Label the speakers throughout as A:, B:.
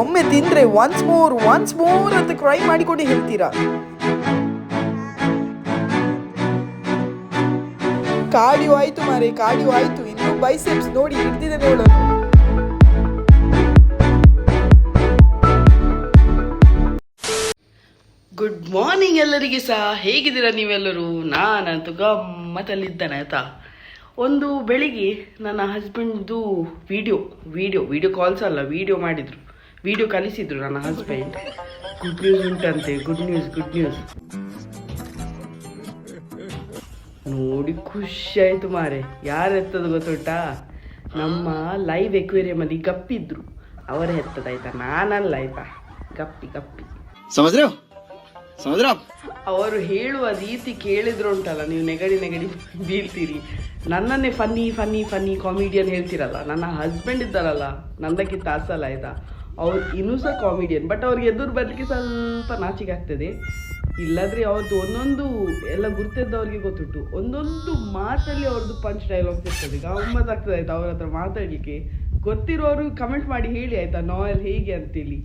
A: ಒಮ್ಮೆ ತಿಂದ್ರೆ once more once more ಅಂತ ಕ್ರೈ ಮಾಡಿಕೊಂಡು ಹೇಳ್ತೀರಾ? ಕಾಡಿಯು ಆಯ್ತು ಮಾರೆ ಕಾಡಿಯು ಆಯ್ತು. ಇನ್ನು ಬೈಸೆಪ್ಸ್ ನೋಡಿ ಹಿಡ್ದಿದೆ ನೋಡ
B: ಗುಡ್ ಮಾರ್ನಿಂಗ್ ಎಲ್ಲರಿಗೆ ಸಹ. ಹೇಗಿದ್ದೀರಾ ನೀವೆಲ್ಲರೂ? ನಾನಂತೂ ಗಮ್ಮತ್ತಲ್ಲಿದ್ದಾನೆ ಆಯ್ತಾ? ಒಂದು ಬೆಳಿಗ್ಗೆ ನನ್ನ ಹಸ್ಬೆಂಡ್ದು ವಿಡಿಯೋ ವಿಡಿಯೋ ವಿಡಿಯೋ ಕಾಲ್ಸ್ ಅಲ್ಲ ವಿಡಿಯೋ ಮಾಡಿದರು. ವಿಡಿಯೋ ಕಲಿಸಿದ್ರು ನನ್ನ ಹಸ್ಬೆಂಡ್ ಗುಡ್ ನ್ಯೂಸ್ ಉಂಟಂತೆ ಗುಡ್ ನ್ಯೂಸ್ ಗುಡ್ ನ್ಯೂಸ್ ನೋಡಿ ಖುಷಿ ಆಯಿತು ಮಾರೆ. ಯಾರು ಎತ್ತದ ಗೊತ್ತುಂಟಾ? ನಮ್ಮ ಲೈವ್ ಎಕ್ವೇರಿಯಮಲ್ಲಿ ಗಪ್ಪಿದ್ರು. ಅವರೇ ಎತ್ತದಾಯ್ತಾ? ನಾನಲ್ಲ ಆಯ್ತಾ? Guppy guppy.
C: ಸಮುದ್ರ ಸಮುದ್ರ.
B: ಅವರು ಹೇಳುವ ರೀತಿ ಕೇಳಿದ್ರು ಉಂಟಲ್ಲ ನೀವು ನೆಗಡಿ ನೆಗಡಿ ಬೀಳ್ತೀರಿ. ನನ್ನನ್ನೇ ಫನ್ನಿ ಫನ್ನಿ ಫನ್ನಿ ಕಾಮಿಡಿಯನ್ ಹೇಳ್ತಿರಲ್ಲ, ನನ್ನ ಹಸ್ಬೆಂಡ್ ಇದ್ದಾರಲ್ಲ ನನ್ನಕ್ಕೆ ತಾಸಲ್ಲ ಆಯ್ತಾ? ಅವ್ರು ಇನ್ನೂ ಸಹ ಕಾಮಿಡಿಯನ್ ಬಟ್ ಅವ್ರಿಗೆ ಎದುರು ಬರಲಿಕ್ಕೆ ಸ್ವಲ್ಪ ನಾಚಿಕೆ ಆಗ್ತದೆ. ಇಲ್ಲಾದರೆ ಅವ್ರದ್ದು ಒಂದೊಂದು ಎಲ್ಲ ಗುರ್ತಿದ್ದವ್ರಿಗೆ ಗೊತ್ತುಂಟು ಒಂದೊಂದು ಮಾತಲ್ಲಿ ಅವ್ರದ್ದು ಪಂಚ್ ಡೈಲಾಗ್ಸ್ ಇರ್ತದೆ. ಗಮ್ಮತ್ತಾಗ್ತದೆ ಆಯ್ತಾ ಅವ್ರ ಹತ್ರ ಮಾತಾಡಲಿಕ್ಕೆ. ಗೊತ್ತಿರೋರು ಕಮೆಂಟ್ ಮಾಡಿ ಹೇಳಿ ಆಯಿತಾ, ನಾವೆಲ್ಲ ಹೇಗೆ ಅಂತೇಳಿ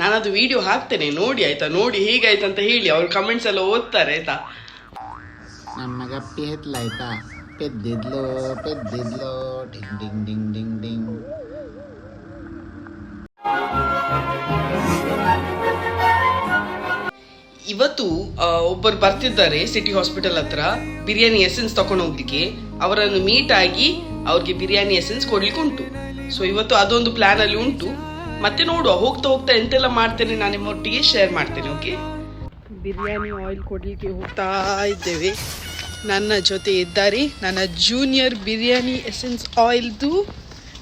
B: ನಾನದು ವಿಡಿಯೋ ಹಾಕ್ತೇನೆ ನೋಡಿ ಆಯ್ತಾ? ನೋಡಿ ಹೇಗಾಯ್ತು ಅಂತ ಹೇಳಿ ಅವ್ರು ಕಮೆಂಟ್ಸ್ ಎಲ್ಲ ಓದ್ತಾರೆ ಆಯ್ತಾ?
C: ನಮ್ಮಗಪ್ಪಿ ಹೆದ್ಲಾಯ್ತಾ ಪೆದ್ದಿದ್ಲು ಪೆದ್ದಿದ್ಲು. Ding ding ding ding ding.
B: ಇವತ್ತು ಒಬ್ಬರು ಬರ್ತಿದ್ದಾರೆ ಸಿಟಿ ಹಾಸ್ಪಿಟಲ್ ಹತ್ರ ಬಿರಿಯಾನಿ ಎಸೆನ್ಸ್ ತಕೊಂಡು ಹೋಗ್ಲಿಕ್ಕೆ. ಅವರನ್ನು ಮೀಟ್ ಆಗಿ ಅವ್ರಿಗೆ ಬಿರಿಯಾನಿ ಎಸೆನ್ಸ್ ಕೊಡ್ಲಿಕ್ಕೆ ಉಂಟು ಸೊ ಇವತ್ತು ಅದೊಂದು ಪ್ಲಾನ್ ಅಲ್ಲಿ ಉಂಟು. ಮತ್ತೆ ನೋಡುವ ಹೋಗ್ತಾ ಹೋಗ್ತಾ ಎಂತೆಲ್ಲ ಮಾಡ್ತೇನೆ ನಾನು ನಿಮ್ಮೊಟ್ಟಿಗೆ ಶೇರ್ ಮಾಡ್ತೇನೆ ಓಕೆ ಬಿರಿಯಾನಿ ಆಯಿಲ್ ಕೊಡ್ಲಿಕ್ಕೆ ಹೋಗ್ತಾ ಇದ್ದೇವೆ. ನನ್ನ ಜೊತೆ ಇದ್ದಾರೆ ನನ್ನ ಜೂನಿಯರ್ ಬಿರಿಯಾನಿ ಎಸೆನ್ಸ್ ಆಯಿಲ್ದು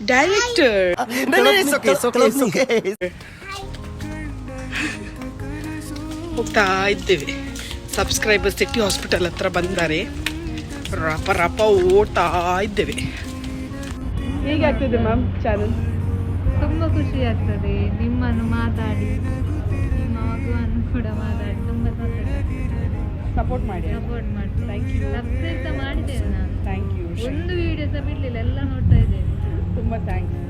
B: ಡೈರೆಕ್ಟರ್ ಹೋಗ್ತಾ ಇದ್ದೇವೆ. ಸಬ್ಸ್ಕ್ರೈಬರ್ ಸಿಟಿ ಹಾಸ್ಪಿಟಲ್ ಹತ್ರ ಬಂದಾರೆ. ರಪ ರಪ ಓಡ್ತಾ ಇದ್ದೇವೆ. ಹೇಗೆ ಆಗ್ತದೆ ಮ್ಯಾಮ್ ಚಾನಲ್
D: ತುಂಬ ಖುಷಿ ಆಗ್ತದೆ ನಿಮ್ಮನ್ನು ಮಾತಾಡಿ. ನಿಮ್ಮ ಮಗುವನ್ನು ಕೂಡ ಮಾತಾಡಿ. ತುಂಬ
B: ಸಪೋರ್ಟ್ ಮಾಡಿ
D: ಸಪೋರ್ಟ್ ಮಾಡಿ. ಸಬ್ಸ್ಕ್ರೈಬ್ ಸಹ ಮಾಡಿದ್ದೇನೆ ನಾನು.
B: ಥ್ಯಾಂಕ್ ಯು
D: ಒಂದು ವಿಡಿಯೋ ಸಹ ಬಿಡಲಿಲ್ಲ ಎಲ್ಲ ನೋಡ್ತಾ ಇದ್ದೇನೆ.
B: ತುಂಬ ಥ್ಯಾಂಕ್ಸ್
D: ಯು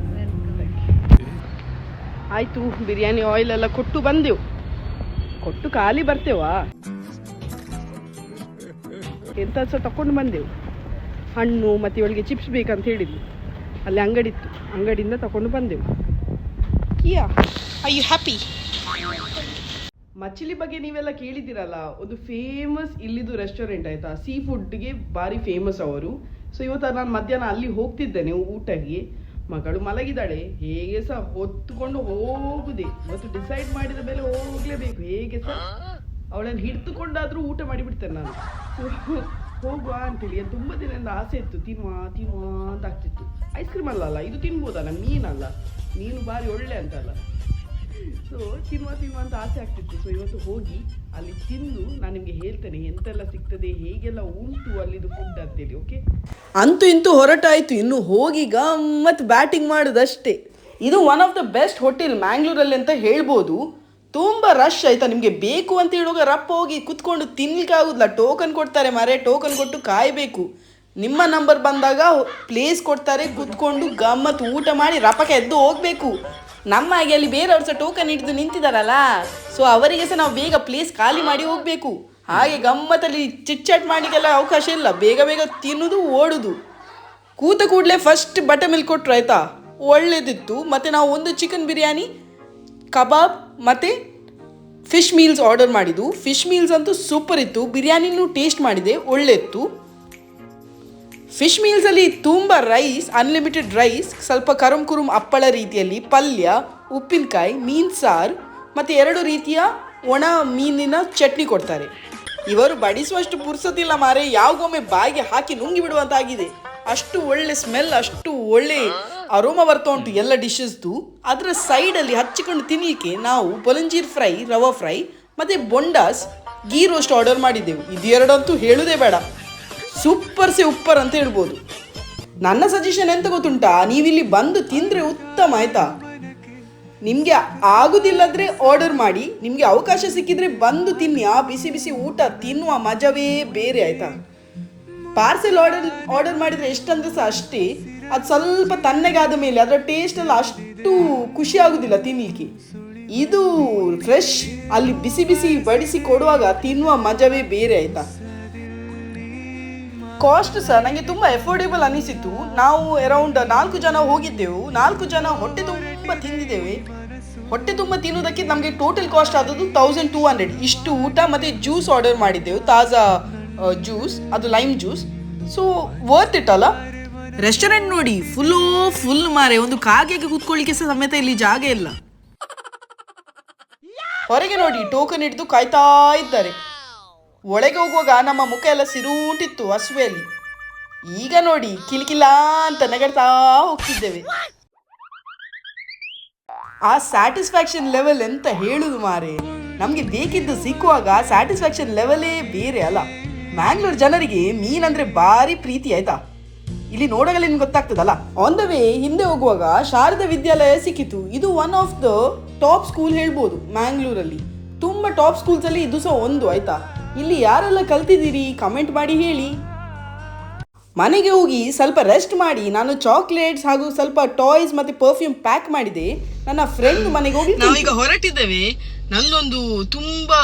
B: ಆಯ್ತು ಬಿರಿಯಾನಿ ಆಯಿಲ್ ಎಲ್ಲ ಕೊಟ್ಟು ಬಂದೆವು. ಕೊಟ್ಟು ಖಾಲಿ ಬರ್ತೇವಾ? ಎಂತ ಸಹ ತಕೊಂಡು ಬಂದೆವು. ಹಣ್ಣು ಮತ್ತೆ ಇವಳಿಗೆ ಚಿಪ್ಸ್ ಬೇಕಂತ ಹೇಳಿದ್ವಿ ಅಲ್ಲಿ ಅಂಗಡಿ ಇತ್ತು. ಅಂಗಡಿಯಿಂದ ತಕೊಂಡು ಬಂದೆವು. ಕಿಯಾ ಐ ಯು ಹ್ಯಾಪಿ ಮಚಿಲಿ ಬಗ್ಗೆ ನೀವೆಲ್ಲ ಕೇಳಿದ್ದೀರಲ್ಲ, ಒಂದು ಫೇಮಸ್ ಇಲ್ಲಿದು ರೆಸ್ಟೋರೆಂಟ್ ಆಯ್ತಾ? ಸೀ ಫುಡ್ಗೆ ಭಾರಿ ಫೇಮಸ್ ಅವರು. ಸೊ ಇವತ್ತು ನಾನು ಮಧ್ಯಾಹ್ನ ಅಲ್ಲಿ ಹೋಗ್ತಿದ್ದೇನೆ ಊಟಕ್ಕೆ. ಮಗಳು ಮಲಗಿದ್ದಾಳೆ. ಹೇಗೆ ಸಹ ಹೊತ್ತುಕೊಂಡು ಹೋಗುದೆ? ಇವತ್ತು ಡಿಸೈಡ್ ಮಾಡಿದ ಮೇಲೆ ಹೋಗ್ಲೇಬೇಕು. ಹೇಗೆ ಸಹ ಅವಳನ್ನು ಹಿಡಿದುಕೊಂಡಾದ್ರೂ ಊಟ ಮಾಡಿಬಿಡ್ತೇನೆ ನಾನು. ಹೋಗುವ ಅಂತೇಳಿ ಅದು ತುಂಬ ದಿನದಿಂದ ಆಸೆ ಇತ್ತು. ತಿನ್ನುವ ತಿನ್ನುವ ಅಂತ ಆಗ್ತಿತ್ತು. ಐಸ್ ಕ್ರೀಮ್ ಅಲ್ಲ ಇದು ತಿನ್ಬೋದಲ್ಲ ಮೀನಲ್ಲ ಮೀನು ಭಾರಿ ಒಳ್ಳೆ ಅಂತಲ್ಲ ಸೊ ತಿನ್ನುವ ತಿನ್ನುವ ಅಂತ ಆಸೆ ಆಗ್ತಿತ್ತು. ಸೊ ಇವತ್ತು ಹೋಗಿ ಅಲ್ಲಿ ತಿಂದು ನಾನು ನಿಮಗೆ ಹೇಳ್ತೇನೆ ಎಂತೆಲ್ಲ ಸಿಗ್ತದೆ, ಹೇಗೆಲ್ಲ ಉಂಟು ಅಲ್ಲಿದು ಫುಡ್ ಅಂತೇಳಿ ಓಕೆ
A: ಅಂತೂ ಇಂತೂ ಹೊರಟಾಯಿತು. ಇನ್ನು ಹೋಗಿ ಗಮ್ಮತ್ ಬ್ಯಾಟಿಂಗ್ ಮಾಡೋದಷ್ಟೇ. ಇದು one of the best hotel ಮ್ಯಾಂಗ್ಳೂರಲ್ಲಿ ಅಂತ ಹೇಳ್ಬೋದು. ತುಂಬ ರಶ್ ಆಯ್ತಾ? ನಿಮಗೆ ಬೇಕು ಅಂತ ಹೇಳುವಾಗ ರಪ್ಪ ಹೋಗಿ ಕುತ್ಕೊಂಡು ತಿನ್ಲಿಕ್ಕೆ ಆಗುದಿಲ್ಲ ಟೋಕನ್ ಕೊಡ್ತಾರೆ ಮರೆ ಟೋಕನ್ ಕೊಟ್ಟು ಕಾಯಬೇಕು. ನಿಮ್ಮ ನಂಬರ್ ಬಂದಾಗ ಪ್ಲೇಸ್ ಕೊಡ್ತಾರೆ, ಕುತ್ಕೊಂಡು ಗಮ್ಮತ್ ಊಟ ಮಾಡಿ ರಪಕ್ಕೆ ಎದ್ದು ಹೋಗಬೇಕು. ನಮ್ಮ ಹಾಗೆ ಅಲ್ಲಿ ಬೇರೆಯವ್ರು ಸಹ ಟೋಕನ್ ಹಿಡಿದು ನಿಂತಿದ್ದಾರಲ್ಲ ಸೊ ಅವರಿಗೆ ಸಹ ನಾವು ಬೇಗ ಪ್ಲೇಸ್ ಖಾಲಿ ಮಾಡಿ ಹೋಗಬೇಕು. ಹಾಗೆ ಗಮ್ಮತ್ತಲ್ಲಿ ಚಿಟ್ಚಾಟ್ ಮಾಡಲಿಕ್ಕೆಲ್ಲ ಅವಕಾಶ ಇಲ್ಲ. ಬೇಗ ಬೇಗ ತಿನ್ನುದು, ಓಡುದು. ಕೂತ ಕೂಡಲೇ ಫಸ್ಟ್ ಬಟರ್ ಮಿಲ್ಕ್ ಕೊಟ್ರು ಆಯ್ತಾ? ಒಳ್ಳೇದಿತ್ತು. ಮತ್ತು ನಾವು ಒಂದು ಚಿಕನ್ ಬಿರಿಯಾನಿ, ಕಬಾಬ್ ಮತ್ತು ಫಿಶ್ ಮೀಲ್ಸ್ ಆರ್ಡರ್ ಮಾಡಿದ್ದು. ಫಿಶ್ ಮೀಲ್ಸ್ ಅಂತೂ ಸೂಪರ್ ಇತ್ತು. ಬಿರಿಯಾನಿನೂ ಟೇಸ್ಟ್ ಮಾಡಿದೆ. ಒಳ್ಳೆ ಇತ್ತು ಫಿಶ್ ಮೀಲ್ಸಲ್ಲಿ ತುಂಬ ರೈಸ್ ಅನ್ಲಿಮಿಟೆಡ್ ರೈಸ್ ಸ್ವಲ್ಪ ಕರುಮ್ ಕುರುಮ್ ಅಪ್ಪಳ ರೀತಿಯಲ್ಲಿ ಪಲ್ಯ, ಉಪ್ಪಿನಕಾಯಿ, ಮೀನು ಸಾರು, ಮತ್ತು ಎರಡು ರೀತಿಯ ಒಣ ಮೀನಿನ ಚಟ್ನಿ ಕೊಡ್ತಾರೆ. ಇವರು ಬಡಿಸುವಷ್ಟು ಪುರ್ಸತಿಲ್ಲ ಮಾರೆ, ಯಾವಾಗೊಮ್ಮೆ ಬಾಯಿಗೆ ಹಾಕಿ ನುಂಗಿ ಬಿಡುವಂತಾಗಿದೆ ಅಷ್ಟು ಒಳ್ಳೆ ಸ್ಮೆಲ್ ಅಷ್ಟು ಒಳ್ಳೆ ಅರೋಮ ಬರ್ತಾ ಉಂಟು, ಎಲ್ಲ ಡಿಶಸ್ದು ಅದರ ಸೈಡಲ್ಲಿ ಹಚ್ಚಿಕೊಂಡು ತಿನ್ನಲಿಕ್ಕೆ ನಾವು ಬೊಲಂಜೀರ್ ಫ್ರೈ, ರವ ಫ್ರೈ, ಮತ್ತು ಬೊಂಡಾಸ್ ಗೀ ರೋಸ್ಟ್ ಆರ್ಡರ್ ಮಾಡಿದ್ದೆವು. ಇದೆರಡಂತೂ ಹೇಳುವುದೇ ಬೇಡ. ಸೂಪರ್ ಸೆ ಉಪ್ಪರ್ ಅಂತ ಹೇಳ್ಬೋದು. ನನ್ನ ಸಜೆಷನ್ ಎಂತ ಗೊತ್ತುಂಟಾ? ನೀವಿಲ್ಲಿ ಬಂದು ತಿಂದರೆ ಉತ್ತಮ, ಆಯ್ತಾ? ನಿಮಗೆ ಆಗುದಿಲ್ಲದ್ರೆ ಆರ್ಡರ್ ಮಾಡಿ, ನಿಮಗೆ ಅವಕಾಶ ಸಿಕ್ಕಿದ್ರೆ ಬಂದು ತಿನ್ನಿ. ಆ ಬಿಸಿ ಬಿಸಿ ಊಟ ತಿನ್ನುವ ಮಜವೇ ಬೇರೆ, ಆಯ್ತಾ? ಪಾರ್ಸೆಲ್ ಆರ್ಡರ್ ಆರ್ಡರ್ ಮಾಡಿದರೆ ಎಷ್ಟಂದ್ರೆ ಸಹ ಅಷ್ಟೇ.
B: ಅದು ಸ್ವಲ್ಪ ತಣ್ಣಗಾದ ಮೇಲೆ, ಅದರ ಟೇಸ್ಟ್ ಎಲ್ಲ ಅಷ್ಟು ಖುಷಿ ಆಗುದಿಲ್ಲ ತಿನ್ಲಿಕ್ಕೆ. ಇದು ಫ್ರೆಶ್ ಅಲ್ಲಿ ಬಿಸಿ ಬಿಸಿ ಬಡಿಸಿ ಕೊಡುವಾಗ ತಿನ್ನುವ ಮಜವೇ ಬೇರೆ ಆಯ್ತಾ? ಕಾಸ್ಟ್ ಸರ್ ನನಗೆ ತುಂಬ ಎಫೋರ್ಡೇಬಲ್ ಅನಿಸಿತು ನಾವು ಅರೌಂಡ್ ನಾಲ್ಕು ಜನ ಹೋಗಿದ್ದೆವು. ನಾಲ್ಕು ಜನ ಹೊಟ್ಟೆ ತುಂಬ ತಿಂದಿದ್ದೇವೆ. ಹೊಟ್ಟೆ ತುಂಬ ತಿನ್ನೋದಕ್ಕೆ ನಮಗೆ ಟೋಟಲ್ ಕಾಸ್ಟ್ ಆದದ್ದು ತೌಸಂಡ್ ಟೂ ಹಂಡ್ರೆಡ್ ಇಷ್ಟು ಊಟ ಮತ್ತೆ ಜ್ಯೂಸ್ ಆರ್ಡರ್ ಮಾಡಿದ್ದೆವು, ತಾಜಾ ಜ್ಯೂಸ್ ಅದು lime juice so worth it ಅಲ್ಲ? ರೆಸ್ಟೋರೆಂಟ್ ನೋಡಿ ಫುಲ್ಲು ಫುಲ್ ಮಾರೆ. ಒಂದು ಕಾಗೆಗೆ ಕುತ್ಕೊಳ್ಳಿಕ್ಕೆ ಸಹ ಸಮೇತ ಇಲ್ಲಿ ಜಾಗ ಇಲ್ಲ. ಹೊರಗೆ ನೋಡಿ ಟೋಕನ್ ಹಿಡಿದು ಕಾಯ್ತಾ ಇದ್ದಾರೆ. ಒಳಗೆ ಹೋಗುವಾಗ ನಮ್ಮ ಮುಖ ಎಲ್ಲ ಸಿರೂಟಿತ್ತು ಹಸುವೆಯಲ್ಲಿ ಈಗ ನೋಡಿ, ಕಿಲಿಕಿಲ್ಲ ಅಂತ ನಗಡ್ತಾ ಹೋಗ್ತಿದ್ದೇವೆ. ಆ ಸ್ಯಾಟಿಸ್ಫ್ಯಾಕ್ಷನ್ ಲೆವೆಲ್ ಎಂತ ಹೇಳುದು ಮಾರೆ? ನಮಗೆ ಬೇಕಿದ್ದು ಸಿಕ್ಕುವಾಗ ಸ್ಯಾಟಿಸ್ಫ್ಯಾಕ್ಷನ್ ಲೆವೆಲೇ ಬೇರೆ ಅಲ್ಲ. ಮ್ಯಾಂಗ್ಳೂರ್ ಜನರಿಗೆ ಮೀನಂದ್ರೆ ಭಾರಿ ಪ್ರೀತಿ, ಆಯ್ತಾ? ಇಲ್ಲಿ ನೋಡೋಗಲ್ಲ ನಿಮ್ಗೆ ಗೊತ್ತಾಗ್ತದಲ್ಲ? ಆನ್ ದ ವೇ ಹಿಂದೆ ಹೋಗುವಾಗ ಶಾರದಾ ವಿದ್ಯಾಲಯ ಸಿಕ್ಕಿತು. ಇದು one of the top school ಹೇಳ್ಬೋದು ಮ್ಯಾಂಗ್ಳೂರಲ್ಲಿ ತುಂಬ ಟಾಪ್ ಸ್ಕೂಲ್ಸ್ ಅಲ್ಲಿ ಇದು ಸಹ ಒಂದು ಆಯ್ತಾ? ಇಲ್ಲಿ ಯಾರೆಲ್ಲ ಕಲ್ತಿದ್ದೀರಿ ಕಮೆಂಟ್ ಮಾಡಿ ಹೇಳಿ. ಮನೆಗೆ ಹೋಗಿ ಸ್ವಲ್ಪ ರೆಸ್ಟ್ ಮಾಡಿ ನಾನು ಚಾಕ್ಲೇಟ್ಸ್ ಹಾಗೂ ಸ್ವಲ್ಪ ಟಾಯ್ಸ್ ಮತ್ತೆ ಪರ್ಫ್ಯೂಮ್ ಪ್ಯಾಕ್ ಮಾಡಿದೆ. ನನ್ನ ಫ್ರೆಂಡ್ ಮನೆಗೆ ಹೋಗಿ ಈಗ ಹೊರಟಿದ್ದೇವೆ. ನಂದೊಂದು ತುಂಬಾ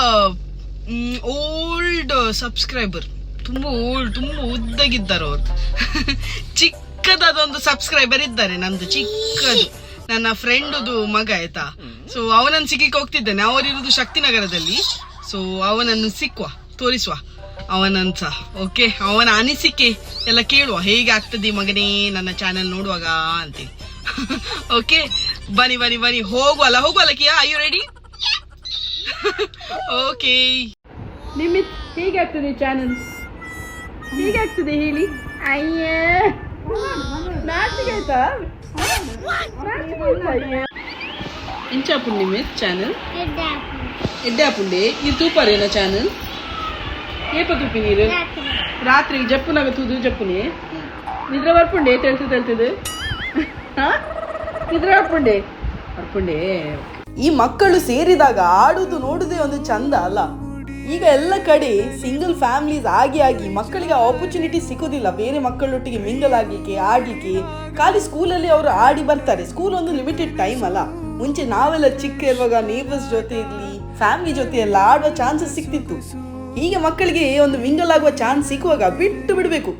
B: ಓಲ್ಡ್ ಸಬ್ಸ್ಕ್ರೈಬರ್ ತುಂಬಾ ತುಂಬಾ ಉದ್ದಗಿದ್ದಾರೆ ಅವರು. ಚಿಕ್ಕದಾದೊಂದು ಸಬ್ಸ್ಕ್ರೈಬರ್ ಇದ್ದಾರೆ ನಂದು, ಚಿಕ್ಕದು. ನನ್ನ ಫ್ರೆಂಡ್ದು ಮಗ, ಆಯ್ತಾ? ಸೊ ಅವನನ್ನು ಸಿಕ್ಕಿಕ್ಕೆ ಹೋಗ್ತಿದ್ದೇನೆ. ಅವರಿರುವುದು ಶಕ್ತಿನಗರದಲ್ಲಿ. ಸೊ ಅವನನ್ನು ಸಿಕ್ಕುವ, ತೋರಿಸುವ. ಅವನಂತ ಓಕೆ ಅವನ ಅನಿಸಿಕೆ ಎಲ್ಲ ಕೇಳುವ. ಹೇಗೆ ಆಗ್ತದೆ ಮಗನೇ ನನ್ನ ಚಾನೆಲ್ ನೋಡುವಾಗ ಅಂತೇಳಿ ಓಕೆ ಬನ್ನಿ ಬನ್ನಿ ಬನ್ನಿ. ಹೋಗುವಲ್ಲ ಹೋಗುವಲ್ಲ Kiya? Are you ready okay Nimit, ಹೇಗೆ ಆಗ್ತದೆ ಚಾನಲ್ ಹೇಗೆ ಆಗ್ತದೆ ಹೇಳಿ? ಅಯ್ಯ. ನಾಚಿಕೆ ಆಯ್ತಾ ಇಂಚಾಪುಂಡಿ ನಿಮಿತ್ ಚಾನಲ್? ಎಡ್ಡಾಪುಂಡೆ. ಇದು ತೂಪಾರೇನ ಚಾನಲ್? ಏಪ ತೂಪಿ ನೀರು ರಾತ್ರಿ ಜಪ್ಪುನಾಗ ತೂದು ಜಪ್ಪುನಿ? ನಿದ್ರೆ ಬರ್ಪುಂಡೆ ತೆಳ್ತು ಹಾ? ನಿದ್ರೆ ಬರ್ಪುಂಡೆ ಬರ್ಪುಂಡೆ ಈ ಮಕ್ಕಳು ಸೇರಿದಾಗ ಆಡುದು ನೋಡುದೇ ಒಂದು ಚಂದ ಅಲ್ಲ. ಈಗ ಎಲ್ಲ ಕಡೆ ಸಿಂಗಲ್ ಫ್ಯಾಮಿಲೀಸ್ ಆಗಿ ಆಗಿ ಮಕ್ಕಳಿಗೆ ಆಪರ್ಚುನಿಟಿ ಸಿಗೋದಿಲ್ಲ. ಬೇರೆ ಮಕ್ಕಳೊಟ್ಟಿಗೆ ಮಿಂಗಲ್ ಆಗಲಿಕ್ಕೆ, ಆಡಲಿಕ್ಕೆ. ಖಾಲಿ ಸ್ಕೂಲಲ್ಲಿ ಅವರು ಆಡಿ ಬರ್ತಾರೆ. ಸ್ಕೂಲ್ ಒಂದು ಲಿಮಿಟೆಡ್ ಟೈಮ್ ಅಲ್ಲ. ಮುಂಚೆ ನಾವೆಲ್ಲ ಚಿಕ್ಕ ಇರುವಾಗ ನೇಬರ್ಸ್ ಜೊತೆ ಇರಲಿ ಫ್ಯಾಮಿಲಿ ಜೊತೆ ಎಲ್ಲ ಆಡುವ ಚಾನ್ಸಸ್ ಸಿಕ್ತಿತ್ತು ಹೀಗೆ ಮಕ್ಕಳಿಗೆ ಒಂದು ಮಿಂಗಲ್ ಆಗುವ ಚಾನ್ಸ್ ಸಿಕ್ಕುವಾಗ ಬಿಟ್ಟು ಬಿಡಬೇಕು.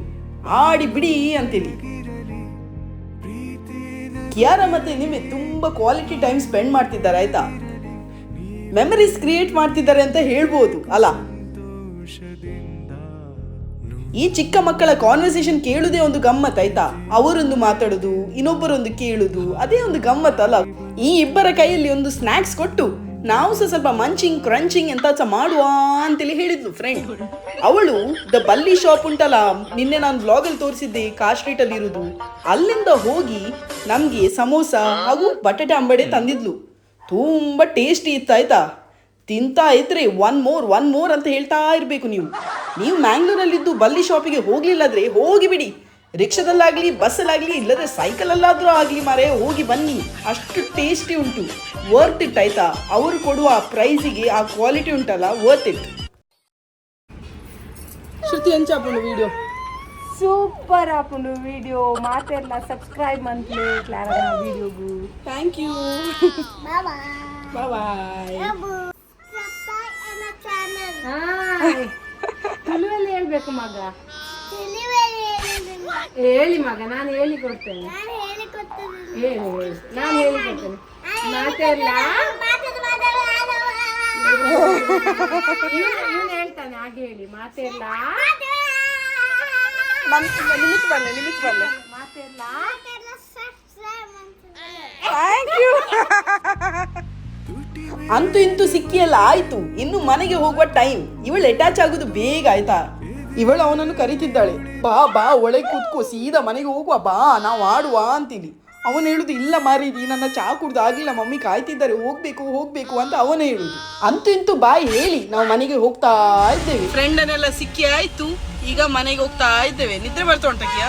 B: ಆಡಿ ಬಿಡಿ ಅಂತೇಳಿ ಕಿಯಾರ ಮತ್ತೆ ನಿಮಗೆ ತುಂಬಾ ಕ್ವಾಲಿಟಿ ಟೈಮ್ ಸ್ಪೆಂಡ್ ಮಾಡ್ತಿದ್ದಾರೆ, ಆಯ್ತಾ? ಮೆಮರೀಸ್ ಕ್ರಿಯೇಟ್ ಮಾಡ್ತಿದ್ದಾರೆ ಅಂತ ಹೇಳ್ಬೋದು, ಅಲ್ಲ? ಈ ಚಿಕ್ಕ ಮಕ್ಕಳ ಕಾನ್ವರ್ಸೇಷನ್ ಕೇಳುದೇ ಒಂದು ಗಮ್ಮತ್, ಆಯ್ತಾ? ಅವರೊಂದು ಮಾತಾಡುದು, ಇನ್ನೊಬ್ಬರೊಂದು ಕೇಳುದು, ಅದೇ ಒಂದು ಗಮ್ಮತ್, ಅಲ್ಲ? ಈ ಇಬ್ಬರ ಕೈಯಲ್ಲಿ ಒಂದು ಸ್ನಾಕ್ಸ್ ಕೊಟ್ಟು, ನಾವು ಸಹ ಸ್ವಲ್ಪ ಮಂಚಿಂಗ್ ಕ್ರಂಚಿಂಗ್ ಎಂತ ಮಾಡುವ ಅಂತೇಳಿ ಹೇಳಿದ್ಲು ಫ್ರೆಂಡ್ ಅವಳು ದ ಬಲ್ಲಿ ಶಾಪ್ ಉಂಟಲ್ಲ, ನಿನ್ನೆ ನಾನು ಬ್ಲಾಗಲ್ಲಿ ತೋರಿಸಿದ್ದೆ ಕಾ ಸ್ಟ್ರೀಟ್ ಅಲ್ಲಿ ಇರುದು ಅಲ್ಲಿಂದ ಹೋಗಿ ನಮ್ಗೆ ಸಮೋಸ ಹಾಗೂ ಬಟಾಟೆ ಅಂಬಡೆ ತಂದಿದ್ಲು. ತುಂಬ ಟೇಸ್ಟಿ ಇತ್ತು, ಆಯಿತಾ? ತಿಂತಾ ಇದ್ರೆ ಒನ್ ಮೋರ್ ಒನ್ ಮೋರ್ ಅಂತ ಹೇಳ್ತಾ ಇರಬೇಕು ನೀವು. ನೀವು ಮ್ಯಾಂಗ್ಳೂರಲ್ಲಿದ್ದು ಬಲ್ಲಿ ಶಾಪಿಗೆ ಹೋಗಲಿಲ್ಲಾದರೆ ಹೋಗಿ ಬಿಡಿ ರಿಕ್ಷಾದಲ್ಲಾಗ್ಲಿ, ಬಸ್ಸಲ್ಲಾಗಲಿ, ಇಲ್ಲದ್ರೆ ಸೈಕಲಲ್ಲಾದರೂ ಆಗಲಿ ಮಾರೆ, ಹೋಗಿ ಬನ್ನಿ. ಅಷ್ಟು ಟೇಸ್ಟಿ ಉಂಟು. ವರ್ತ್ ಇಟ್ ಆಯ್ತಾ? ಅವರು ಕೊಡುವ ಪ್ರೈಸಿಗೆ ಆ ಕ್ವಾಲಿಟಿ ಉಂಟಲ್ಲ worth it Shruti Hanchapa video
E: super ಆಪುಂಡು ವಿಡಿಯೋ ಮಾತೆಲ್ಲ ಸಬ್ಸ್ಕ್ರೈಬ್ ಮಂತ್ಲಿ ಕ್ಲಾರ ವಿಡಿಯೋಗೂ
B: ಥ್ಯಾಂಕ್ ಯು ಬಾಯ್
E: ತುಳುವಲ್ಲಿ ಹೇಳ್ಬೇಕು ಮಗ. ಹೇಳಿ ಮಗ ನಾನು ಹೇಳಿ ಕೊಡ್ತೇನೆ. ಹೇಳಿ ಹೇಳಿ ನಾನು ಹೇಳಿ ಕೊಡ್ತೇನೆ. ಮಾತೆಲ್ಲ? ಇವನು ಹೇಳ್ತಾನೆ ಹಾಗೆ ಹೇಳಿ. ಮಾತೆಲ್ಲ?
B: ನಿಮಿತ್ ಬರಲೆ ನಿಮಿತ್ ಬರಲೆ
E: ಮಾತೆಲ್ಲ
B: ಥ್ಯಾಂಕ್ ಯು ಅಂತೂ ಇಂತೂ ಸಿಕ್ಕಿಯಲ್ಲ ಆಯ್ತು. ಇನ್ನು ಮನೆಗೆ ಹೋಗುವ ಟೈಮ್. ಇವಳು ಅಟ್ಯಾಚ್ ಆಗುದು ಬೇಗ ಆಯ್ತಾ? ಇವಳು ಅವನನ್ನು ಕರಿತಿದ್ದಾಳೆ. ಬಾ ಬಾ ಒಳಗೆ ಕೂತ್ಕೋ ಸೀದಾ ಮನೆಗೆ ಹೋಗುವ ಬಾ ನಾವು ಆಡುವ ಅಂತೀನಿ. ಅವನು ಹೇಳುದು ಇಲ್ಲ ಮಾರಿದಿ ನನ್ನ ಚಾ ಕುಡ್ದು ಆಗಿಲ್ಲ ಮಮ್ಮಿ ಕಾಯ್ತಿದ್ದಾರೆ ಹೋಗ್ಬೇಕು ಹೋಗ್ಬೇಕು ಅಂತ ಅವನೇ ಹೇಳುದು. ಅಂತೂ ಇಂತೂ ಬಾಯಿ ಹೇಳಿ ನಾವು ಮನೆಗೆ ಹೋಗ್ತಾ ಇದ್ದೇವೆ. ಫ್ರೆಂಡನ್ನೆಲ್ಲ ಸಿಕ್ಕಿ ಆಯ್ತು. ಈಗ ಮನೆಗೆ ಹೋಗ್ತಾ ಇದ್ದೇವೆ. ನಿದ್ರೆ ಬರ್ತಾ ಉಂಟಕ್ಕಿಯ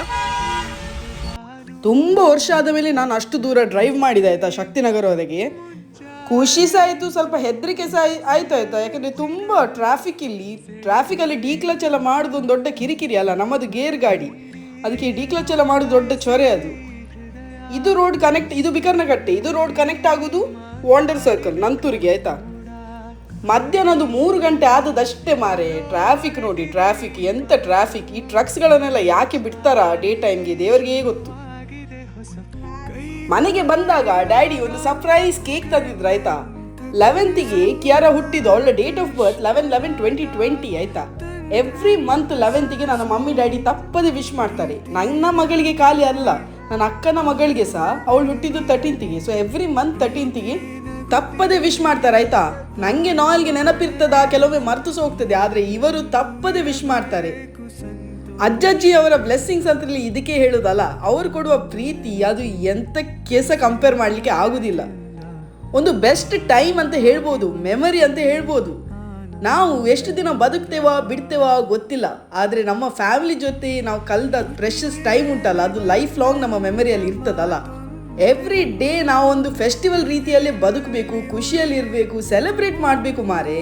B: ತುಂಬ ವರ್ಷ ಆದ ಮೇಲೆ ನಾನು ಅಷ್ಟು ದೂರ ಡ್ರೈವ್ ಮಾಡಿದೆ ಆಯ್ತಾ ಶಕ್ತಿನಗರವರೆಗೆ ಖುಷಿ ಸಹ ಆಯಿತು, ಸ್ವಲ್ಪ ಹೆದರಿಕೆ ಸಹ ಆಯ್- ಆಯ್ತು ಆಯ್ತಾ. ಯಾಕಂದರೆ ತುಂಬ ಟ್ರಾಫಿಕ್ ಇಲ್ಲಿ ಟ್ರಾಫಿಕಲ್ಲಿ ಡಿ ಕ್ಲಚ್ ಎಲ್ಲ ಮಾಡೋದು ಒಂದು ದೊಡ್ಡ ಕಿರಿಕಿರಿ ಅಲ್ಲ, ನಮ್ಮದು ಗೇರ್ ಗಾಡಿ. ಅದಕ್ಕೆ ಡಿಕ್ಲಚ್ ಎಲ್ಲ ಮಾಡೋದು ದೊಡ್ಡ ಚೊರೆ ಅದು. ಇದು ರೋಡ್ ಕನೆಕ್ಟ್ ಇದು ಬಿಕರ್ನಕಟ್ಟೆ ಇದು ರೋಡ್ ಕನೆಕ್ಟ್ ಆಗೋದು ವಾಂಡರ್ ಸರ್ಕಲ್ ನಂತೂರಿಗೆ, ಆಯ್ತಾ? ಮಧ್ಯಾಹ್ನದು ಮೂರು ಗಂಟೆ ಆದದಷ್ಟೇ ಮಾರೆ ಟ್ರಾಫಿಕ್ ನೋಡಿ ಟ್ರಾಫಿಕ್ ಎಂತ ಟ್ರಾಫಿಕ್ ಈ ಟ್ರಕ್ಸ್ಗಳನ್ನೆಲ್ಲ ಯಾಕೆ ಬಿಡ್ತಾರಾ ಡೇ ಟೈಮ್ಗೆ ದೇವರಿಗೆ ಗೊತ್ತು? ಮನೆಗೆ ಬಂದಾಗ ಡ್ಯಾಡಿ ಒಂದು ಸರ್ಪ್ರೈಸ್ ಕೇಕ್ ತಂದಿದ್ರು, ಆಯ್ತಾ? ಲೆವೆಂತಿಗೆ ಕಿಯಾರ ಹುಟ್ಟಿದ ಅವಳ date of birth eleven eleven twenty twenty ಆಯ್ತಾ? ಎವ್ರಿ ಮಂತ್ ಲೆವೆಂತಿಗೆ ನನ್ನ ಮಮ್ಮಿ, ಡ್ಯಾಡಿ ತಪ್ಪದೆ ವಿಶ್ ಮಾಡ್ತಾರೆ. ನನ್ನ ಮಗಳಿಗೆ ಖಾಲಿ ಅಲ್ಲ, ನನ್ನ ಅಕ್ಕನ ಮಗಳಿಗೆ ಸಹ, ಅವಳು ಹುಟ್ಟಿದ್ದು ತರ್ಟೀನ್ತಿಗೆ ಸೊ ಎವ್ರಿ ಮಂತ್ ತರ್ಟೀನ್ತಿಗೆ ತಪ್ಪದೆ ವಿಶ್ ಮಾಡ್ತಾರೆ, ಆಯ್ತಾ? ನಂಗೆ ನಾಲ್ಗೆ ನೆನಪಿರ್ತದ, ಕೆಲವೊಮ್ಮೆ ಮರ್ತು ಹೋಗ್ತದೆ, ಆದ್ರೆ ಇವರು ತಪ್ಪದೆ ವಿಶ್ ಮಾಡ್ತಾರೆ. ಅಜ್ಜಜ್ಜಿ ಅವರ ಬ್ಲೆಸ್ಸಿಂಗ್ಸ್ ಅಂತ ಇದಕ್ಕೆ ಹೇಳುದಲ್ಲ, ಅವರು ಕೊಡುವ ಪ್ರೀತಿ, ಅದು ಎಂತ ಕೇಸ ಕಂಪೇರ್ ಮಾಡಲಿಕ್ಕೆ ಆಗುದಿಲ್ಲ. ಒಂದು ಬೆಸ್ಟ್ ಟೈಮ್ ಅಂತ ಹೇಳ್ಬೋದು ಮೆಮರಿ ಅಂತ ಹೇಳ್ಬೋದು. ನಾವು ಎಷ್ಟು ದಿನ ಬದುಕ್ತೇವಾ, ಬಿಡ್ತೇವಾ ಗೊತ್ತಿಲ್ಲ, ಆದರೆ ನಮ್ಮ ಫ್ಯಾಮಿಲಿ ಜೊತೆ ನಾವು ಕಲ್ದ ಪ್ರೆಷಸ್ ಟೈಮ್ ಉಂಟಲ್ಲ, ಅದು ಲೈಫ್ ಲಾಂಗ್ ನಮ್ಮ ಮೆಮರಿಯಲ್ಲಿ ಇರ್ತದಲ್ಲ. ಎವ್ರಿ ಡೇ ನಾವೊಂದು ಫೆಸ್ಟಿವಲ್ ರೀತಿಯಲ್ಲಿ ಬದುಕಬೇಕು ಖುಷಿಯಲ್ಲಿ ಇರಬೇಕು ಸೆಲೆಬ್ರೇಟ್ ಮಾಡಬೇಕು ಮಾರೆ.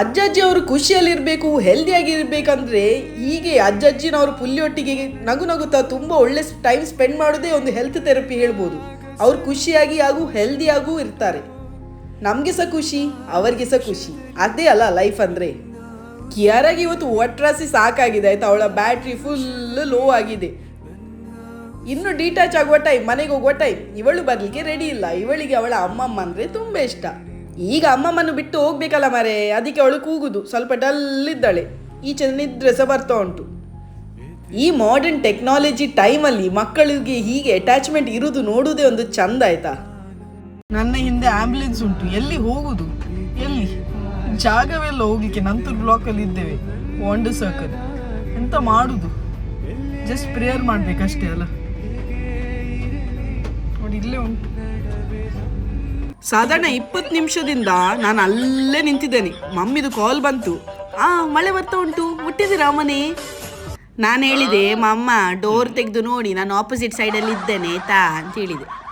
B: ಅಜ್ಜಜ್ಜಿ ಅವರು ಖುಷಿಯಲ್ಲಿರಬೇಕು ಹೆಲ್ದಿಯಾಗಿರ್ಬೇಕಂದ್ರೆ ಹೀಗೆ ಅಜ್ಜಜ್ಜಿನವರು ಪುಲ್ಲಿಯೊಟ್ಟಿಗೆ ನಗು ನಗುತ್ತಾ ತುಂಬ ಒಳ್ಳೆ ಟೈಮ್ ಸ್ಪೆಂಡ್ ಮಾಡೋದೇ ಒಂದು ಹೆಲ್ತ್ ಥೆರಪಿ ಹೇಳ್ಬೋದು. ಅವ್ರು ಖುಷಿಯಾಗಿ ಹಾಗೂ ಹೆಲ್ದಿಯಾಗೂ ಇರ್ತಾರೆ. ನಮಗೆ ಸಹ ಖುಷಿ ಅವರಿಗೆ ಸಹ ಖುಷಿ. ಅದೇ ಅಲ್ಲ ಲೈಫ್ ಅಂದರೆ. ಕಿಯಾರಾಗಿ ಇವತ್ತು ಒಟ್ರಾಸಿ ಸಾಕಾಗಿದೆ, ಆಯ್ತಾ? ಅವಳ ಬ್ಯಾಟ್ರಿ ಫುಲ್ ಲೋ ಆಗಿದೆ. ಇನ್ನು ಡಿಟ್ಯಾಚ್ ಆಗುವ ಟೈಮ್ ಮನೆಗೆ ಹೋಗುವ ಟೈಮ್ ಇವಳು ಬರ್ಲಿಕ್ಕೆ ರೆಡಿ ಇಲ್ಲ. ಇವಳಿಗೆ ಅವಳ ಅಮ್ಮಮ್ಮ ಅಂದರೆ ತುಂಬ ಇಷ್ಟ. ಈಗ ಅಮ್ಮಮ್ಮನ್ನು ಬಿಟ್ಟು ಹೋಗ್ಬೇಕಲ್ಲ ಮರೆ, ಅದಕ್ಕೆ ಅವಳು ಕೂಗುದು. ಸ್ವಲ್ಪ ಡಲ್ ಇದ್ದಾಳೆ. ಈಚೆ ನಿದ್ರೆ ಸಹ ಬರ್ತಾ ಉಂಟು. ಈ ಮಾಡರ್ನ್ ಟೆಕ್ನಾಲಜಿ ಟೈಮಲ್ಲಿ ಮಕ್ಕಳಿಗೆ ಹೀಗೆ ಅಟ್ಯಾಚ್ಮೆಂಟ್ ಇರುವುದು ನೋಡುವುದೇ ಒಂದು ಚಂದ ಆಯ್ತಾ? ನನ್ನ ಹಿಂದೆ ಆಂಬ್ಯುಲೆನ್ಸ್ ಉಂಟು. ಎಲ್ಲಿ ಹೋಗುದು? ಎಲ್ಲಿ? ಜಾಗವೆಲ್ಲ ಹೋಗ್ಲಿಕ್ಕೆ ನಂತರ ಬ್ಲಾಕಲ್ಲಿ ಇದ್ದೇವೆ. ವಾಂಡರ್ ಸರ್ಕಲ್ ಎಂತ ಮಾಡುದು? ಜಸ್ಟ್ ಪ್ರೇಯರ್ ಮಾಡ್ಬೇಕಷ್ಟೇ ಅಲ್ಲ. ಇಲ್ಲೇ ಸಾಧಾರಣ ಇಪ್ಪತ್ತು ನಿಮಿಷದಿಂದ ನಾನು ಅಲ್ಲೇ ನಿಂತಿದ್ದೇನೆ. ಮಮ್ಮಿದು ಕಾಲ್ ಬಂತು. ಆ, ಮಳೆ ಬರ್ತಾ ಉಂಟು. ಮುಟ್ಟಿದ್ದೀರಾ ಮನೆ ನಾನು ಹೇಳಿದೆ, ಮಮ್ಮ ಡೋರ್ ತೆಗೆದು ನೋಡಿ, ನಾನು ಆಪೋಸಿಟ್ ಸೈಡಲ್ಲಿ ಇದ್ದೇನೆ, ತಾ ಅಂತ ಹೇಳಿದೆ.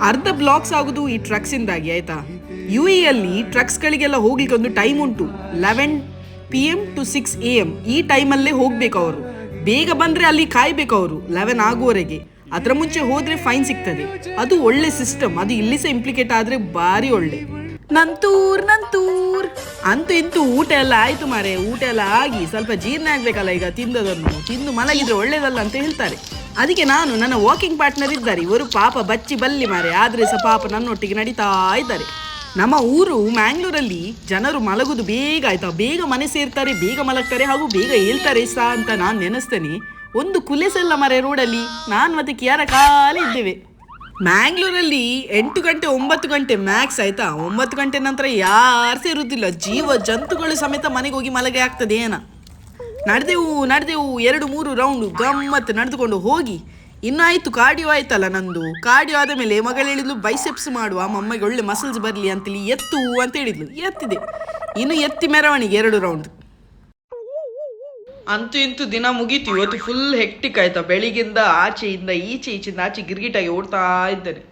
B: ಅರ್ಧ ಬ್ಲಾಕ್ಸ್ ಆಗೋದು ಈ ಟ್ರಕ್ಸಿಂದಾಗಿ ಆಯ್ತಾ? ಯು ಎಲ್ಲಿ ಟ್ರಕ್ಸ್ಗಳಿಗೆಲ್ಲ ಹೋಗ್ಲಿಕ್ಕೆ ಒಂದು ಟೈಮ್ ಉಂಟು. Eleven P M to six A M ಈ ಟೈಮಲ್ಲೇ ಹೋಗ್ಬೇಕು ಅವರು. ಬೇಗ ಬಂದರೆ ಅಲ್ಲಿ ಕಾಯ್ಬೇಕು ಅವರು ಲೆವೆನ್ ಆಗುವವರೆಗೆ. ಅದರ ಮುಂಚೆ ಹೋದ್ರೆ ಫೈನ್ ಸಿಗ್ತದೆ. ಅದು ಒಳ್ಳೆ ಸಿಸ್ಟಮ್ ಅದು ಇಲ್ಲಿ ಸಹ ಇಂಪ್ಲಿಕೇಟ್ ಆದ್ರೆ ಭಾರಿ ಒಳ್ಳೆ. ನಂತೂರ್ ನಂತೂರ್. ಅಂತೂ ಇಂತೂ ಊಟ ಎಲ್ಲ ಆಯ್ತು ಮಾರೆ. ಊಟ ಎಲ್ಲ ಆಗಿ ಸ್ವಲ್ಪ ಜೀರ್ಣ ಆಗ್ಬೇಕಲ್ಲ ಈಗ ತಿಂದದನ್ನು. ತಿಂದು ಮಲಗಿದ್ರೆ ಒಳ್ಳೇದಲ್ಲ ಅಂತ ಹೇಳ್ತಾರೆ. ಅದಕ್ಕೆ ನಾನು ನನ್ನ ವಾಕಿಂಗ್ ಪಾರ್ಟ್ನರ್ ಇದ್ದಾರೆ. ಇವರು ಪಾಪ ಬಚ್ಚಿ ಬಲ್ಲಿ ಮಾರೆ. ಆದ್ರೆ ಸಹ ಪಾಪ ನನ್ನೊಟ್ಟಿಗೆ ನಡೀತಾ ಇದ್ದಾರೆ. ನಮ್ಮ ಊರು ಮ್ಯಾಂಗ್ಳೂರಲ್ಲಿ ಜನರು ಮಲಗುದು ಬೇಗ ಆಯ್ತಾ. ಬೇಗ ಮನೆ ಸೇರ್ತಾರೆ ಬೇಗ ಮಲಗ್ತಾರೆ ಹಾಗೂ ಬೇಗ ಹೇಳ್ತಾರೆ ಸಹ ಅಂತ ನಾನು ನೆನೆಸ್ತೇನೆ. ಒಂದು ಕುಲೆಸಲ್ಲ ಮರೆ ರೋಡಲ್ಲಿ ನಾನು ಮತ್ತೆ ಕಿಯಾರ ಖಾಲಿ ಇದ್ದೇವೆ. ಮ್ಯಾಂಗ್ಳೂರಲ್ಲಿ ಎಂಟು ಗಂಟೆ ಒಂಬತ್ತು ಗಂಟೆ ಮ್ಯಾಕ್ಸ್ ಆಯ್ತಾ? ಒಂಬತ್ತು ಗಂಟೆ ನಂತರ ಯಾರು ಸೇರುದಿಲ್ಲ. ಜೀವ ಜಂತುಗಳು ಸಮೇತ ಮನೆಗೆ ಹೋಗಿ ಮಲಗೆ ಆಗ್ತದೆ ಏನ? ನಡೆದೆವು ನಡೆದೆವು ಎರಡು ಮೂರು ರೌಂಡು ಗಮ್ಮತ್ತು ನಡೆದುಕೊಂಡು ಹೋಗಿ. ಇನ್ನಾಯ್ತು ಕಾರ್ಡಿಯೋ ಆಯ್ತಲ್ಲ ನಂದು. ಕಾರ್ಡಿಯೋ ಆದ ಮೇಲೆ ಮಗಳು ಹೇಳಿದ್ಲು, ಬೈಸೆಪ್ಸ್ ಮಾಡುವ ಮಮ್ಮಗೆ ಒಳ್ಳೆ ಮಸಲ್ಸ್ ಬರಲಿ ಅಂತೇಳಿ ಎತ್ತು ಅಂತ ಹೇಳಿದ್ಲು. ಎತ್ತಿದೆ. ಇನ್ನು ಎತ್ತಿ ಮೆರವಣಿಗೆ ಎರಡು ರೌಂಡ್. ಅಂತೂ ಇಂತೂ ದಿನ ಮುಗೀತು. ಇವತ್ತು ಫುಲ್ ಹೆಕ್ಟಿಕ್ ಆಯ್ತಾ. ಬೆಳಿಗ್ಗೆಯಿಂದ ಆಚೆಯಿಂದ ಈಚೆ ಈಚೆಯಿಂದ ಆಚೆ ಗಿರ್ಗಿಟಾಗಿ ಓಡ್ತಾ ಇದ್ದೇನೆ.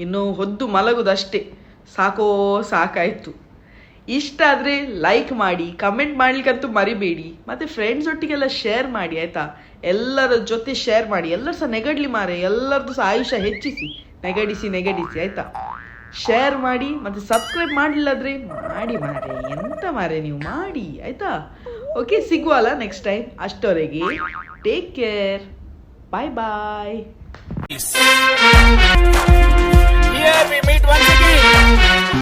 B: ಇನ್ನು ಹೊದ್ದು ಮಲಗುದಷ್ಟೇ. ಸಾಕೋ ಸಾಕಾಯ್ತು. ಇಷ್ಟ ಆದರೆ ಲೈಕ್ ಮಾಡಿ ಕಮೆಂಟ್ ಮಾಡ್ಲಿಕ್ಕಂತೂ ಮರಿಬೇಡಿ. ಮತ್ತು ಫ್ರೆಂಡ್ಸ್ ಒಟ್ಟಿಗೆಲ್ಲ ಶೇರ್ ಮಾಡಿ, ಆಯ್ತಾ? ಎಲ್ಲರ ಜೊತೆ ಶೇರ್ ಮಾಡಿ. ಎಲ್ಲರೂ ಸಹ ನೆಗಡ್ಲಿ ಮಾರೆ. ಎಲ್ಲರದ್ದು ಸಹ ಆಯುಷ್ಯ ಹೆಚ್ಚಿಸಿ. ನೆಗಡಿಸಿ ನೆಗಡಿಸಿ, ಆಯ್ತಾ? ಶೇರ್ ಮಾಡಿ, ಮತ್ತು ಸಬ್ಸ್ಕ್ರೈಬ್ ಮಾಡಲಿಲ್ಲಾದ್ರೆ ಮಾಡಿ ಮಾರೆ. ಎಂತ ಮಾರೆ ನೀವು? ಮಾಡಿ, ಆಯಿತಾ? ಓಕೆ ಸಿಗುವಲ್ಲ next time ಅಷ್ಟವರೆಗೆ take care bye bye Here we meet once again.